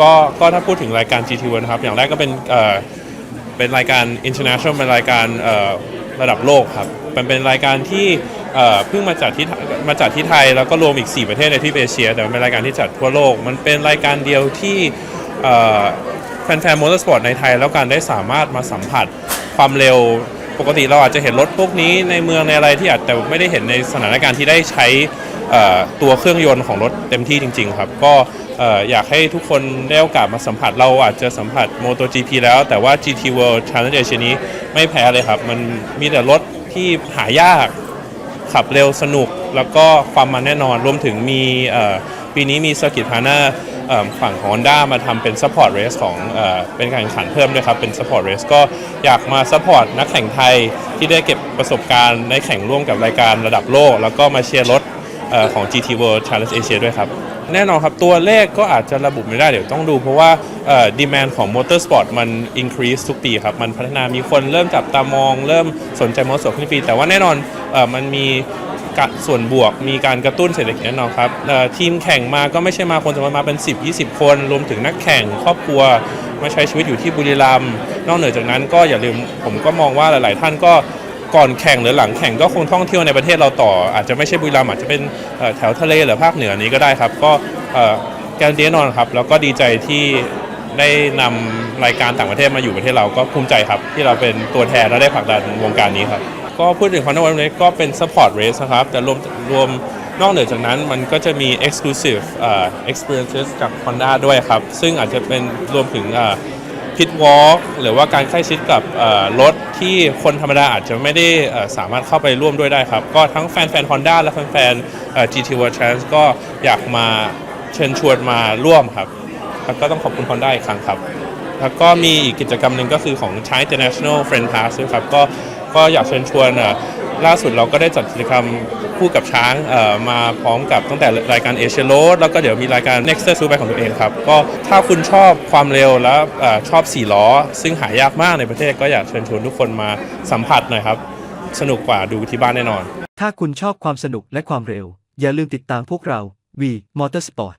ก็ก็ถ้าพูดถึงรายการ GT World นะครับ อย่างแรกก็เป็นเอ่อเป็นรายการ international เป็นรายการเอ่อระดับโลกครับมันเป็นรายการที่เอ่อเพิ่งมาจัดที่มาจัดที่ไทย แล้วก็รวมอีก 4 ประเทศในทวีปเอเชีย แต่มันเป็นรายการที่จัดทั่วโลก มันเป็นรายการเดียวที่เอ่อแฟนๆมอเตอร์สปอร์ตในไทย แล้วกันได้สามารถมาสัมผัสความเร็ว ปกติเราอาจจะเห็นรถพวกนี้ในเมืองในอะไรที่อาจแต่ไม่ได้เห็นในสถานการณ์ที่ได้ใช้ตัวเครื่องยนต์ของรถเต็มที่จริง ๆ ครับ ก็เอ่ออยากให้ทุกคนได้โอกาสมาสัมผัสเราอาจจะสัมผัส MotoGP แล้ว แต่ว่า GT World Challenge Asia นี้ไม่แพ้เลยครับ มันมีแต่รถที่หายากขับเร็วสนุก แล้วก็ความมันแน่นอนรวมถึงมี ปีนี้มี Circuit Partner เอ่อฝั่งของ Honda มาทำเป็น Support Race ของเออเป็นการแข่งขันเพิ่มด้วยครับ เป็น Support Race ก็อยากมา Support นักแข่งไทยที่ได้เก็บประสบการณ์ได้แข่งร่วมกับรายการระดับโลก แล้วก็มาเชียร์รถเอ่อของ GT World Challenge Asia ด้วยครับ แน่นอนครับ ตัวเลขก็อาจจะระบุไม่ได้เดี๋ยวต้องดู เพราะว่าดีมนของมอเตอร์สปอร์ตมัน increase ทุกปีครับ มันพัฒนามีคนเริ่มจับตามอง เริ่มสนใจมอเตอร์สปอร์ตขึ้นทุกปี แต่ว่าแน่นอนเอ่อมันมี กะส่วนบวก มีการกระตุ้นเศรษฐกิจแน่นอนครับทีมแข่งมาก็ไม่ใช่มาคนสมมติมาเป็น 10 20 คน รวมถึงนักแข่งครอบครัวมาใช้ชีวิตอยู่ที่บุรีรัมย์นอกเหนือจากนั้นก็อย่าลืมผมก็มองว่าหลาย ๆ ท่านก็ก่อนแข่งหรือหลังแข่งก็คงท่องเที่ยวในประเทศเราต่อ อาจจะไม่ใช่บุรีรัมย์อาจจะเป็นแถวทะเลหรือภาคเหนือนี้ก็ได้ครับ ก็การนตีแน่นอนครับ แล้วก็ดีใจที่ได้นำรายการต่างประเทศมาอยู่ประเทศเราก็ภูมิใจครับ ที่เราเป็นตัวแทนและได้ผลักดันวงการนี้ครับ ก็พูดถึงคอนเทนต์ก็เป็น support race นะครับ แต่รวมรวมนอกเหนือจากนั้นมันก็จะมี exclusive เอ่อ experiences จาก Honda ด้วยครับ ซึ่งอาจจะเป็นรวมถึงพิทวอล์กหรือว่าการใกล้ชิดกับรถที่คนธรรมดาอาจจะไม่ได้สามารถเข้าไปร่วมด้วยได้ครับ ก็ทั้งแฟนแฟนฮอนด้าและแฟนแฟน GT World Challenge ก็อยากมาเชิญชวนมาร่วมครับ แล้วก็ต้องขอบคุณ Honda อีกครั้งครับ แล้วก็มีอีกกิจกรรมหนึ่งก็คือของ China International Friend Pass ด้วยครับก็ก็อยากเชิญชวนอ่อล่าสุดเราก็ได้จัดกิจกรรมคู่กับช้างมาพร้อมกับตั้งแต่รายการเอเชียโรดแล้วก็เดี๋ยวมีรายการ Next s u b ของตัวเองครับ ก็ถ้าคุณชอบความเร็วแล้วเอ่อชอบ4ล้อ ซึ่งหายากมากในประเทศก็อยากเชิญชวนทุกคนมาสัมผัสหน่อยครับ สนุกกว่าดูที่บ้านแน่นอน ถ้าคุณชอบความสนุกและความเร็ว อย่าลืมติดตามพวกเรา V Motorsport